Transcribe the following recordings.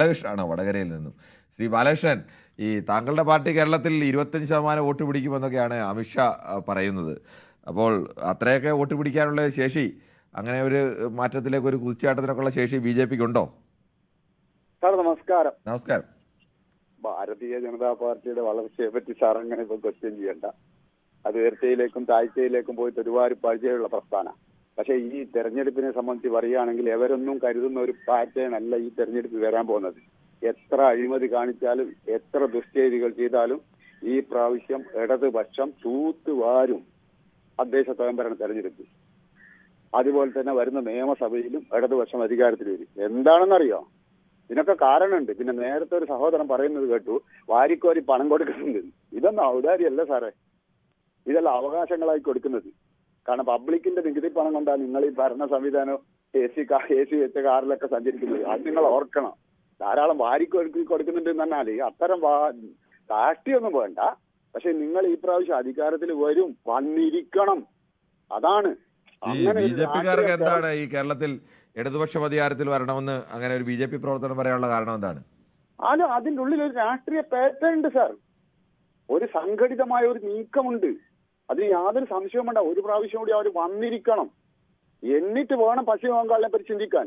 ബാലകൃഷ്ണനാണ് വടകരയിൽ നിന്നും. ശ്രീ ബാലകൃഷ്ണൻ ഈ താങ്കളുടെ പാർട്ടി കേരളത്തിൽ ഇരുപത്തഞ്ച് ശതമാനം വോട്ട് പിടിക്കുമെന്നൊക്കെയാണ് അമിത്ഷാ പറയുന്നത്. അപ്പോൾ അത്രയൊക്കെ വോട്ട് പിടിക്കാനുള്ള ശേഷി അങ്ങനെ ഒരു മാറ്റത്തിലേക്ക് ഒരു കുതിച്ചാട്ടത്തിനൊക്കെയുള്ള ശേഷി ബി ജെ പിക്ക് ഉണ്ടോ സാർ നമസ്കാരം. നമസ്കാരം. ഭാരതീയ ജനതാ പാർട്ടിയുടെ വളർച്ചയെ പറ്റി സാർ അങ്ങനെ ഇപ്പൊ ക്വസ്റ്റ്യൻ ചെയ്യണ്ട. അത് ഉയർച്ചയിലേക്കും താഴ്ചയിലേക്കും പോയിട്ട് ഒരുപാട് പരിചയമുള്ള പ്രസ്ഥാനം. പക്ഷെ ഈ തെരഞ്ഞെടുപ്പിനെ സംബന്ധിച്ച് പറയുകയാണെങ്കിൽ എവരൊന്നും കരുതുന്ന ഒരു പാറ്റേൺ അല്ല ഈ തെരഞ്ഞെടുപ്പ് വരാൻ പോകുന്നത്. എത്ര അഴിമതി കാണിച്ചാലും എത്ര ദുഷ്ചെയ്തികൾ ചെയ്താലും ഈ പ്രാവശ്യം ഇടതുപക്ഷം തൂത്തുവാരും തദ്ദേശ സ്വയംഭരണ തെരഞ്ഞെടുപ്പ് അതുപോലെ തന്നെ വരുന്ന നിയമസഭയിലും ഇടതുപക്ഷം അധികാരത്തിൽ വരും. എന്താണെന്നറിയോ? ഇതിനൊക്കെ കാരണമുണ്ട്. പിന്നെ നേരത്തെ ഒരു സഹോദരൻ പറയുന്നത് കേട്ടു വാരിക്കോരി പണം കൊടുക്കുന്നുണ്ട്. ഇതൊന്നും ഔദാര്യമല്ല സാറേ. ഇതെല്ലാം അവകാശങ്ങളായി കൊടുക്കുന്നത്. കാരണം പബ്ലിക്കിന്റെ നികുതി പണം കൊണ്ടാണ് നിങ്ങൾ ഈ ഭരണ സംവിധാനം A C car A C വെച്ച കാറിലൊക്കെ സഞ്ചരിക്കുന്നത്. അത് നിങ്ങൾ ഓർക്കണം. ധാരാളം വാരിക്കൊടുക്കി കൊടുക്കുന്നുണ്ട് എന്ന് പറഞ്ഞാൽ അത്തരം കാഷ്ടിയൊന്നും വേണ്ട. പക്ഷെ നിങ്ങൾ ഈ പ്രാവശ്യം അധികാരത്തിൽ വരും വന്നിരിക്കണം. അതാണ്. ബി ജെ പിക്കാർക്ക് എന്താണ് ഈ കേരളത്തിൽ ഇടതുപക്ഷം അധികാരത്തിൽ വരണമെന്ന് അങ്ങനെ ഒരു ബി ജെ പി പ്രവർത്തനം പറയാനുള്ള കാരണം എന്താണ്? അല്ല അതിന്റെ ഉള്ളിൽ ഒരു രാഷ്ട്രീയ പാറ്റേൺ ഉണ്ട് സാർ. ഒരു സംഘടിതമായ ഒരു നീക്കമുണ്ട്. അതിന് യാതൊരു സംശയവും വേണ്ട. ഒരു പ്രാവശ്യം കൂടി അവർ വന്നിരിക്കണം. എന്നിട്ട് വേണം പശ്ചിമ ബംഗാളിനെ പറ്റി ചിന്തിക്കാൻ.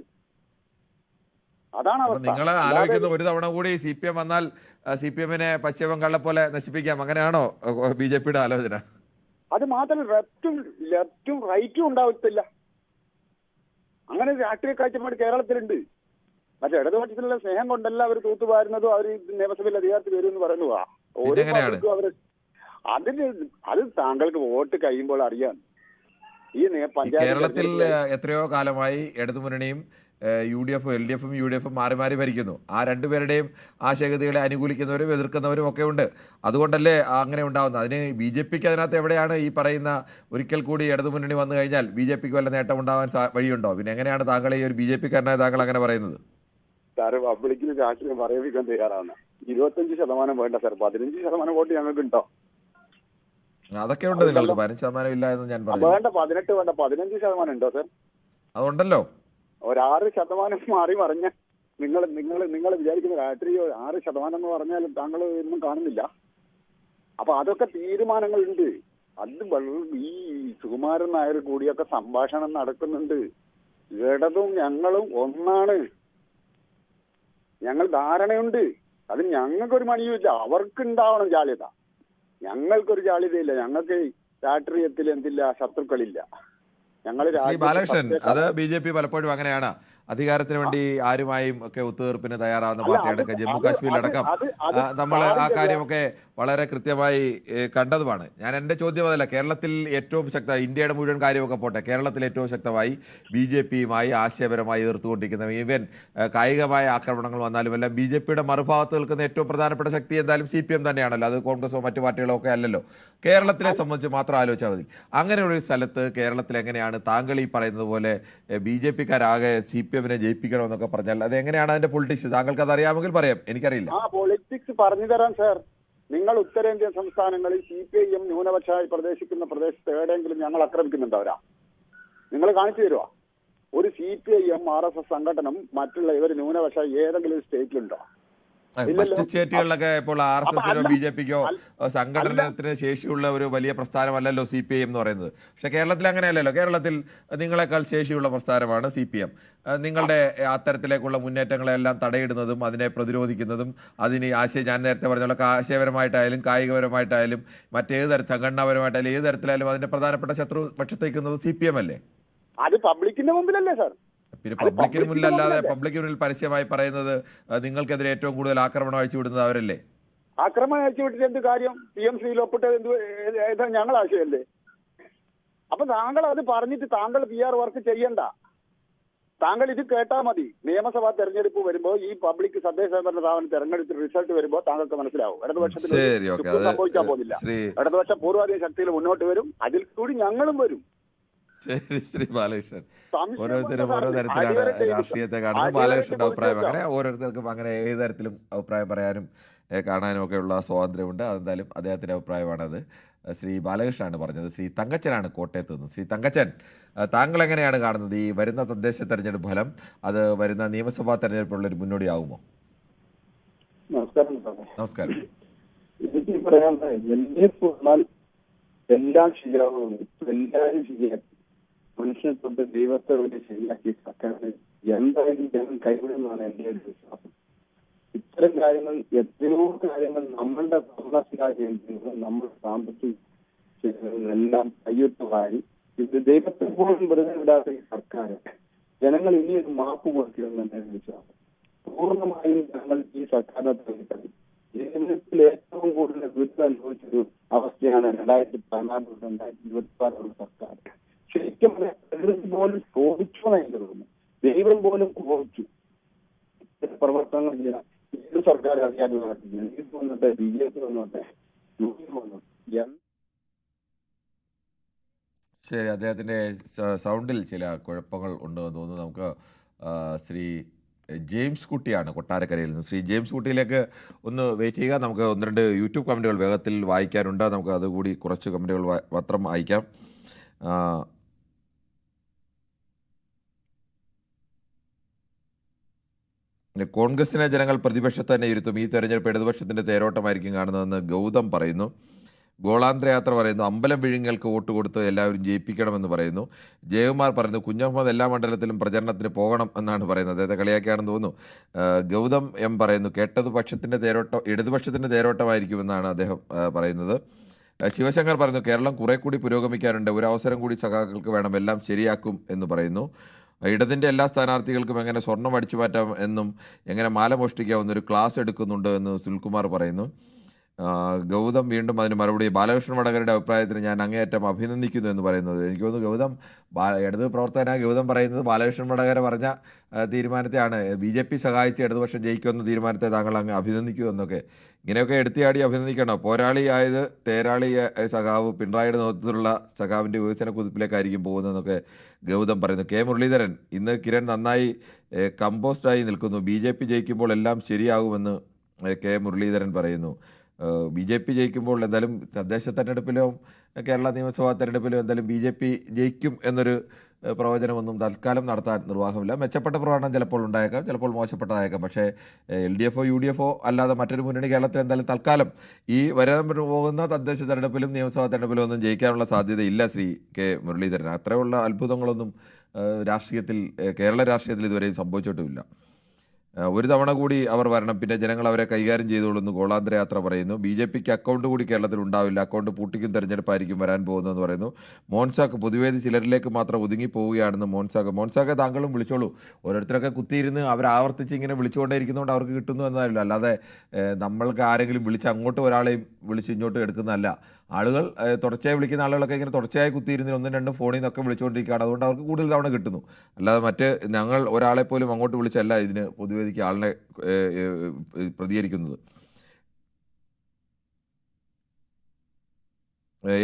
അതാണ് നിങ്ങൾ ആലോചിക്കുന്ന ഒരു തവണ കൂടി സി പി എം വന്നാൽ സി പി എമ്മിനെ പശ്ചിമ ബംഗാളിനെ പോലെ നശിപ്പിക്കാം. അങ്ങനെയാണോ ബി ജെ പിയുടെ ആലോചന? അത് മാത്രമല്ല ലെഫ്റ്റും ലെഫ്റ്റും റൈറ്റും ഉണ്ടാവത്തില്ല. അങ്ങനെ രാഷ്ട്രീയ കാഴ്ചപ്പാട് കേരളത്തിലുണ്ട്. മറ്റേ ഇടതുപക്ഷത്തിലുള്ള സ്നേഹം കൊണ്ടല്ല അവർ തൂത്തുപാരുന്നതും അവർ നിയമസഭയിൽ അധികാരത്തിൽ വരും എന്ന് പറയുന്നതാ ഓരോ? അവർ അതിന് അത് താങ്കൾക്ക് വോട്ട് കഴിയുമ്പോൾ അറിയാം. ഈ കേരളത്തിൽ എത്രയോ കാലമായി ഇടതുമുന്നണിയും മുന്നണിയും യു ഡി എഫും എൽ ഡി എഫും യു ഡി എഫും മാറി മാറി ഭരിക്കുന്നു. ആ രണ്ടുപേരുടെയും ആശയഗതികളെ അനുകൂലിക്കുന്നവരും എതിർക്കുന്നവരും ഒക്കെ ഉണ്ട്. അതുകൊണ്ടല്ലേ അങ്ങനെ ഉണ്ടാകുന്നത് അതിന് ബി ജെ പിക്ക് അതിനകത്ത് എവിടെയാണ് ഈ പറയുന്ന ഒരിക്കൽ കൂടി ഇടതുമുന്നണി വന്നു കഴിഞ്ഞാൽ ബി ജെ പിക്ക് വല്ല നേട്ടം ഉണ്ടാവാൻ വഴിയുണ്ടോ? പിന്നെ എങ്ങനെയാണ് താങ്കൾ ഈ ഒരു ബി ജെ പിക്കാരനായ താങ്കൾ അങ്ങനെ പറയുന്നത്? സാറ് പബ്ലിക്കിൽ രാഷ്ട്രീയം പറയിപ്പിക്കാൻ തയ്യാറാണ്. ഇരുപത്തഞ്ച് ശതമാനം വേണ്ട സാർ. പതിനഞ്ച് ശതമാനം വോട്ട് ഞങ്ങൾക്ക് ഉണ്ടോ അതൊക്കെ ഉണ്ട് നിങ്ങൾക്ക്? പതിനഞ്ച് ശതമാനം ഇല്ല എന്ന് ഞാൻ പറഞ്ഞു വേണ്ട പതിനെട്ട് വേണ്ട. പതിനഞ്ച് ശതമാനം ഉണ്ടോ സർ? അതുണ്ടല്ലോ. ഒരാറ് ശതമാനം മാറി മറിഞ്ഞ നിങ്ങൾ നിങ്ങൾ നിങ്ങൾ വിചാരിക്കുന്ന രാത്രി ആറ് ശതമാനം എന്ന് പറഞ്ഞാൽ താങ്കൾ ഒന്നും കാണുന്നില്ല. അപ്പൊ അതൊക്കെ തീരുമാനങ്ങളുണ്ട്. അത് ഈ സുകുമാരൻ നായർ കൂടിയൊക്കെ സംഭാഷണം നടക്കുന്നുണ്ട്. ഇടതും ഞങ്ങളും ഒന്നാണ്. ഞങ്ങൾ ധാരണയുണ്ട്. അത് ഞങ്ങൾക്കൊരു മണിയുമില്ല അവർക്ക് ഉണ്ടാവണം ജാള്യത. ഞങ്ങൾക്കൊരു ജാളിതയില്ല ഞങ്ങൾക്ക് രാഷ്ട്രീയത്തിൽ എന്തില്ല? ശത്രുക്കളില്ല. ഞങ്ങൾ ബാലകൃഷ്ണൻ അത് ബി ജെ പി പലപ്പോഴും അങ്ങനെയാണ്. അധികാരത്തിന് വേണ്ടി ആരുമായും ഒക്കെ ഒത്തുതീർപ്പിന് തയ്യാറാകുന്ന പാർട്ടികളൊക്കെ ജമ്മു കാശ്മീരിൽ കാശ്മീരിലടക്കം നമ്മൾ ആ കാര്യമൊക്കെ വളരെ കൃത്യമായി കണ്ടതുമാണ്. ഞാൻ എന്റെ ചോദ്യം അതല്ല കേരളത്തിൽ ഏറ്റവും ശക്ത ഇന്ത്യയുടെ മുഴുവൻ കാര്യമൊക്കെ പോട്ടെ കേരളത്തിൽ ഏറ്റവും ശക്തമായി ബി ജെ പിയുമായി ആശയപരമായി എതിർത്തുകൊണ്ടിരിക്കുന്ന ഈവൻ കായികമായ ആക്രമണങ്ങൾ വന്നാലും എല്ലാം ബി ജെ പിയുടെ മറുഭാഗത്ത് നിൽക്കുന്ന ഏറ്റവും പ്രധാനപ്പെട്ട ശക്തി എന്തായാലും സി പി എം തന്നെയാണല്ലോ. അത് കോൺഗ്രസോ മറ്റു പാർട്ടികളോ ഒക്കെ അല്ലല്ലോ. കേരളത്തിനെ സംബന്ധിച്ച് മാത്രം ആലോചിച്ചാൽ മതി. അങ്ങനെയുള്ള ഒരു സ്ഥലത്ത് കേരളത്തിൽ എങ്ങനെയാണ് താങ്കൾ ഈ പറയുന്നത് പോലെ ബി ജെ പിക്കാരാകെ സി പി എമ്മിനെ ജയിപ്പിക്കണമെന്നൊക്കെ പറഞ്ഞാൽ അത് എങ്ങനെയാണ് അതിന്റെ പൊളിറ്റിക്സ് താങ്കൾക്ക് അത് അറിയാമെങ്കിൽ പറയാം. എനിക്കറിയില്ല. ആ പൊളിറ്റിക്സ് പറഞ്ഞു തരാം സർ നിങ്ങൾ ഉത്തരേന്ത്യൻ സംസ്ഥാനങ്ങളിൽ സി പി ഐ എം ന്യൂനപക്ഷമായി പ്രദേശിക്കുന്ന പ്രദേശത്ത് എവിടെയെങ്കിലും ഞങ്ങൾ ആക്രമിക്കുന്നുണ്ട് അവരാ നിങ്ങൾ കാണിച്ചു തരുവാ? ഒരു C P I M R S S സംഘടനം മറ്റുള്ള ഇവർ ന്യൂനപക്ഷ ഏതെങ്കിലും സ്റ്റേറ്റിലുണ്ടോ. മറ്റ് സ്റ്റേറ്റുകളിലൊക്കെ ഇപ്പോൾ ആർ എസ് എസിനോ ബി ജെ പിക്കോ സംഘടനത്തിന് ശേഷിയുള്ള ഒരു വലിയ പ്രസ്ഥാനമല്ലല്ലോ സി പി ഐ എം എന്ന് പറയുന്നത്. പക്ഷെ കേരളത്തിൽ അങ്ങനെയല്ലല്ലോ. കേരളത്തിൽ നിങ്ങളെക്കാൾ ശേഷിയുള്ള പ്രസ്ഥാനമാണ് സി പി എം. നിങ്ങളുടെ അത്തരത്തിലേക്കുള്ള മുന്നേറ്റങ്ങളെല്ലാം തടയിടുന്നതും അതിനെ പ്രതിരോധിക്കുന്നതും അതിന് ആശയ ഞാൻ നേരത്തെ പറഞ്ഞ പോലെ ആശയപരമായിട്ടായാലും കായികപരമായിട്ടായാലും മറ്റേത് തരത്തിൽ സംഘടനാപരമായിട്ടായാലും ഏത് തരത്തിലായാലും അതിന്റെ പ്രധാനപ്പെട്ട ശത്രു പക്ഷത്തേക്കുന്നത് സി പി എം അല്ലേ? അത് പബ്ലിക്കിന്റെ മുമ്പിലല്ലേ സാർ. പിന്നെ പബ്ലിക്കിന് മുന്നിൽ മുന്നിലല്ലേ? പബ്ലിക്കിന് മുന്നിൽ പരസ്യമായി പറയുന്നത് നിങ്ങൾക്കെതിരെ ഏറ്റവും കൂടുതൽ ആക്രമണം അഴിച്ചുവിടുന്നത് അവരല്ലേ? ആക്രമണം അയച്ചു വിട്ടിട്ട് എന്ത് കാര്യം? പി എം സിയിൽ ഒപ്പിട്ടത് എന്ത് ഞങ്ങൾ ആശയമല്ലേ അപ്പൊ താങ്കൾ അത് പറഞ്ഞിട്ട് താങ്കൾ പി ആർ വർക്ക് ചെയ്യണ്ട. താങ്കൾ ഇത് കേട്ടാ മതി. നിയമസഭാ തെരഞ്ഞെടുപ്പ് വരുമ്പോൾ ഈ പബ്ലിക് തദ്ദേശ സ്വയംഭരണ സ്ഥാപനം തെരഞ്ഞെടുപ്പ് റിസൾട്ട് വരുമ്പോൾ താങ്കൾക്ക് മനസ്സിലാവും. ഇടതുപക്ഷത്തിൽ സംഭവിക്കാൻ പോകുന്നില്ല. ഇടതുപക്ഷ പൂർവാധിക ശക്തിയിൽ മുന്നോട്ട് വരും. അതിൽ കൂടി ഞങ്ങളും വരും. ശരി ശ്രീ ബാലകൃഷ്ണൻ ഓരോരുത്തരും ഓരോ തരത്തിലാണ് രാഷ്ട്രീയത്തെ കാണുന്നത്. ബാലകൃഷ്ണന്റെ അഭിപ്രായം. അങ്ങനെ ഓരോരുത്തർക്കും അങ്ങനെ ഏത് തരത്തിലും അഭിപ്രായം പറയാനും കാണാനും ഒക്കെയുള്ള സ്വാതന്ത്ര്യമുണ്ട്. അതെന്തായാലും അദ്ദേഹത്തിന്റെ അഭിപ്രായമാണത്. ശ്രീ ബാലകൃഷ്ണനാണ് പറഞ്ഞത്. ശ്രീ തങ്കച്ചനാണ് കോട്ടയത്ത് നിന്ന്. ശ്രീ തങ്കച്ചൻ താങ്കൾ എങ്ങനെയാണ് കാണുന്നത്? ഈ വരുന്ന തദ്ദേശ തെരഞ്ഞെടുപ്പ് ഫലം അത് വരുന്ന നിയമസഭാ തെരഞ്ഞെടുപ്പുള്ള ഒരു മുന്നോടിയാവുമോ നമസ്കാരം നമസ്കാരം. എനിക്ക് പറയാനുള്ളത് എൽ ഡി എഫ് വന്നാൽ എല്ലാം ശരിയാവുന്നു എല്ലാവരും ശരിയാക്കി മനുഷ്യനെ തൊട്ട് ദൈവത്തെ വരെ ശരിയാക്കി സർക്കാരിന് എന്തായാലും ജനം കൈവിടുന്നതാണ് എന്റെ ഒരു വിശ്വാസം. ഇത്തരം കാര്യങ്ങൾ എത്രയോ കാര്യങ്ങൾ നമ്മളുടെ ഭരണത്തിലാ കേന്ദ്രങ്ങളും നമ്മുടെ സാമ്പത്തിക എല്ലാം കയ്യൊട്ട് വാരി ഇത് ദൈവത്തെ പോലും വെറുതെ വിടാത്ത ഈ സർക്കാർ ജനങ്ങൾ ഇനി ഒരു മാപ്പ് കൊടുക്കണമെന്ന് എന്റെ വിശ്വാസം. പൂർണമായും ഞങ്ങൾ ഈ സർക്കാരിനെ തള്ളിക്കളി ജീവിതത്തിൽ ഏറ്റവും കൂടുതൽ ദുരിതം അനുഭവിച്ചൊരു അവസ്ഥയാണ് രണ്ടായിരത്തി പതിനാറ് തൊട്ട് രണ്ടായിരത്തി ഇരുപത്തി ആറുള്ള സർക്കാർ. ശരിക്കും പ്രകൃതി പോലും കോപിച്ചു എനിക്ക് തോന്നുന്നു ദൈവം പോലും ചോദിച്ചു പ്രവർത്തനങ്ങൾ ചെയ്യാൻ ഏത് സർക്കാർ അധികാരം നടത്തി എൽ ഡി എഫ് വന്നോട്ടെ ബി ജെ പി വന്നോട്ടെ യു വന്നോട്ടെ. ശരി അദ്ദേഹത്തിന്റെ സൗണ്ടിൽ ചില കുഴപ്പങ്ങൾ ഉണ്ടെന്ന് തോന്നുന്നു. നമുക്ക് ശ്രീ ജെയിംസ് കുട്ടിയാണ് കൊട്ടാരക്കരയിൽ നിന്ന്. ശ്രീ ജെയിംസ് കുട്ടിയിലേക്ക് ഒന്ന് വെയിറ്റ് ചെയ്യുക. നമുക്ക് ഒന്ന് രണ്ട് യൂട്യൂബ് കമന്റുകൾ വേഗത്തിൽ വായിക്കാനുണ്ട്. നമുക്ക് അതുകൂടി കുറച്ച് കമന്റുകൾ മാത്രം അയക്കാം. കോൺഗ്രസിനെ ജനങ്ങൾ പ്രതിപക്ഷത്ത് തന്നെ ഇരുത്തും. ഈ തെരഞ്ഞെടുപ്പ് ഇടതുപക്ഷത്തിന്റെ തേരോട്ടമായിരിക്കും കാണുന്നതെന്ന് ഗൗതം പറയുന്നു. ഗോളാന്തര യാത്ര പറയുന്നു അമ്പലം വിഴുങ്ങൽക്ക് വോട്ട് കൊടുത്ത് എല്ലാവരും ജയിപ്പിക്കണമെന്ന് പറയുന്നു. ജയകുമാർ പറയുന്നു കുഞ്ഞഹമ്മദ് എല്ലാ മണ്ഡലത്തിലും പ്രചരണത്തിന് പോകണം എന്നാണ് പറയുന്നത്. അദ്ദേഹത്തെ കളിയാക്കിയാണെന്ന് തോന്നുന്നു. ഗൗതം എം പറയുന്നു കേട്ടത് പക്ഷത്തിന്റെ തേരോട്ടം ഇടതുപക്ഷത്തിന്റെ തേരോട്ടമായിരിക്കുമെന്നാണ് അദ്ദേഹം പറയുന്നത്. ശിവശങ്കർ പറയുന്നു കേരളം കുറെ കൂടി പുരോഗമിക്കാനുണ്ട്. ഒരു അവസരം കൂടി സഖാക്കൾക്ക് വേണം. എല്ലാം ശരിയാക്കും എന്ന് പറയുന്നു. ഇടതിന്റെ എല്ലാ സ്ഥാനാർത്ഥികൾക്കും എങ്ങനെ സ്വർണം അടിച്ചു മാറ്റാം എന്നും എങ്ങനെ മാല മോഷ്ടിക്കാമെന്നൊരു ക്ലാസ് എടുക്കുന്നുണ്ട് എന്ന് സുനിൽകുമാർ പറയുന്നു. ഗൗതം വീണ്ടും അതിന് മറുപടി. ബാലകൃഷ്ണൻ വടകരയുടെ അഭിപ്രായത്തിന് ഞാൻ അങ്ങേയറ്റം അഭിനന്ദിക്കുന്നു എന്ന് പറയുന്നത്. എനിക്ക് തോന്നുന്നു ഗൗതം ബാ ഇടത് പ്രവർത്തകനായ ഗൗതം പറയുന്നത് ബാലകൃഷ്ണൻ വടകര പറഞ്ഞ തീരുമാനത്തെയാണ്. ബി ജെ പി സഹായിച്ച് ഇടതുപക്ഷം ജയിക്കുമെന്ന തീരുമാനത്തെ താങ്കൾ അങ്ങ് അഭിനന്ദിക്കൂ എന്നൊക്കെ. ഇങ്ങനെയൊക്കെ എടുത്തിയാടി അഭിനന്ദിക്കണം. പോരാളിയായത് തേരാളി ആ, സഖാവ് പിണറായിയുടെ നേതൃത്വത്തിലുള്ള സഖാവിന്റെ വികസന കുതിപ്പിലേക്കായിരിക്കും പോകുന്നതെന്നൊക്കെ ഗൗതം പറയുന്നു. കെ. മുരളീധരൻ ഇന്ന് കിരൺ നന്നായി കമ്പോസ്റ്റായി നിൽക്കുന്നു. ബി ജെ പി ജയിക്കുമ്പോൾ എല്ലാം ശരിയാകുമെന്ന് കെ. മുരളീധരൻ പറയുന്നു. ബി ജെ പി ജയിക്കുമ്പോൾ എന്തായാലും തദ്ദേശ തെരഞ്ഞെടുപ്പിലും കേരള നിയമസഭാ തെരഞ്ഞെടുപ്പിലും എന്തായാലും ബി ജെ പി ജയിക്കും എന്നൊരു പ്രവചനമൊന്നും തൽക്കാലം നടത്താൻ നിർവാഹമില്ല. മെച്ചപ്പെട്ട പ്രകടനം ചിലപ്പോൾ ഉണ്ടായേക്കാം ചിലപ്പോൾ മോശപ്പെട്ടതായേക്കാം. പക്ഷേ എൽ ഡി എഫോ യു ഡി എഫോ അല്ലാതെ മറ്റൊരു മുന്നണി കേരളത്തിൽ എന്തായാലും തൽക്കാലം ഈ വരാൻ പോകുന്ന തദ്ദേശ തെരഞ്ഞെടുപ്പിലും നിയമസഭാ തെരഞ്ഞെടുപ്പിലും ഒന്നും ജയിക്കാനുള്ള സാധ്യതയില്ല ശ്രീ കെ മുരളീധരൻ അത്രയുള്ള അത്ഭുതങ്ങളൊന്നും രാഷ്ട്രീയത്തിൽ കേരള രാഷ്ട്രീയത്തിൽ ഇതുവരെയും സംഭവിച്ചിട്ടുമില്ല. ഒരു തവണ കൂടി അവർ വരണം. പിന്നെ ജനങ്ങൾ അവരെ കൈകാര്യം ചെയ്തോളുന്നു ഗോളാന്തര യാത്ര പറയുന്നു. ബി ജെ പിക്ക് അക്കൗണ്ട് കൂടി കേരളത്തിൽ ഉണ്ടാവില്ല. അക്കൗണ്ട് പൂട്ടിക്കും തെരഞ്ഞെടുപ്പായിരിക്കും വരാൻ പോകുന്നതെന്ന് പറയുന്നു. മോൻസാക്ക് പൊതുവേദി ചിലരിലേക്ക് മാത്രം ഒതുങ്ങി പോവുകയാണെന്ന് മോൻസാക്ക്. മോൻസാക്ക് താങ്കളും വിളിച്ചോളൂ. ഓരോരുത്തരൊക്കെ കുത്തിയിരുന്ന് അവർ ആവർത്തിച്ച് ഇങ്ങനെ വിളിച്ചുകൊണ്ടേയിരിക്കുന്നതുകൊണ്ട് അവർക്ക് കിട്ടുന്നു എന്നതല്ല. അല്ലാതെ നമ്മൾക്ക് ആരെങ്കിലും വിളിച്ച് അങ്ങോട്ട് ഒരാളെയും വിളിച്ച് ഇങ്ങോട്ട് എടുക്കുന്നതല്ല. ആളുകൾ തുടർച്ചയായി വിളിക്കുന്ന ആളുകളൊക്കെ ഇങ്ങനെ തുടർച്ചയായി കുത്തിയിരുന്ന് ഒന്നും രണ്ടും ഫോണിൽ നിന്നൊക്കെ വിളിച്ചുകൊണ്ടിരിക്കുകയാണ്. അതുകൊണ്ട് അവർക്ക് കൂടുതൽ തവണ കിട്ടുന്നു. അല്ലാതെ മറ്റ് ഞങ്ങൾ ഒരാളെ പോലും അങ്ങോട്ട് വിളിച്ചല്ല. ഇതിന് പൊതുവേദിക്ക് ആളിനെ പ്രതികരിക്കുന്നത്.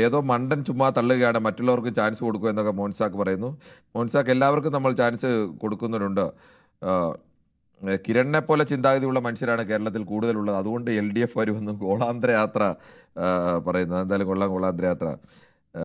ഏതോ മണ്ടൻ ചുമ്മാ തള്ളുകയാണ് മറ്റുള്ളവർക്ക് ചാൻസ് കൊടുക്കുക എന്നൊക്കെ മോൻസാക്ക് പറയുന്നു. മോൻസാക്ക് എല്ലാവർക്കും നമ്മൾ ചാൻസ് കൊടുക്കുന്നുണ്ട് ആഹ്, കിരണിനെ പോലെ ചിന്താഗതിയുള്ള മനുഷ്യരാണ് കേരളത്തിൽ കൂടുതലുള്ളത്. അതുകൊണ്ട് എൽ ഡി എഫ് വരുമെന്നും ഗോളാന്തര യാത്ര പറയുന്നത് എന്തായാലും കൊള്ളാം ഗോളാന്തര യാത്ര.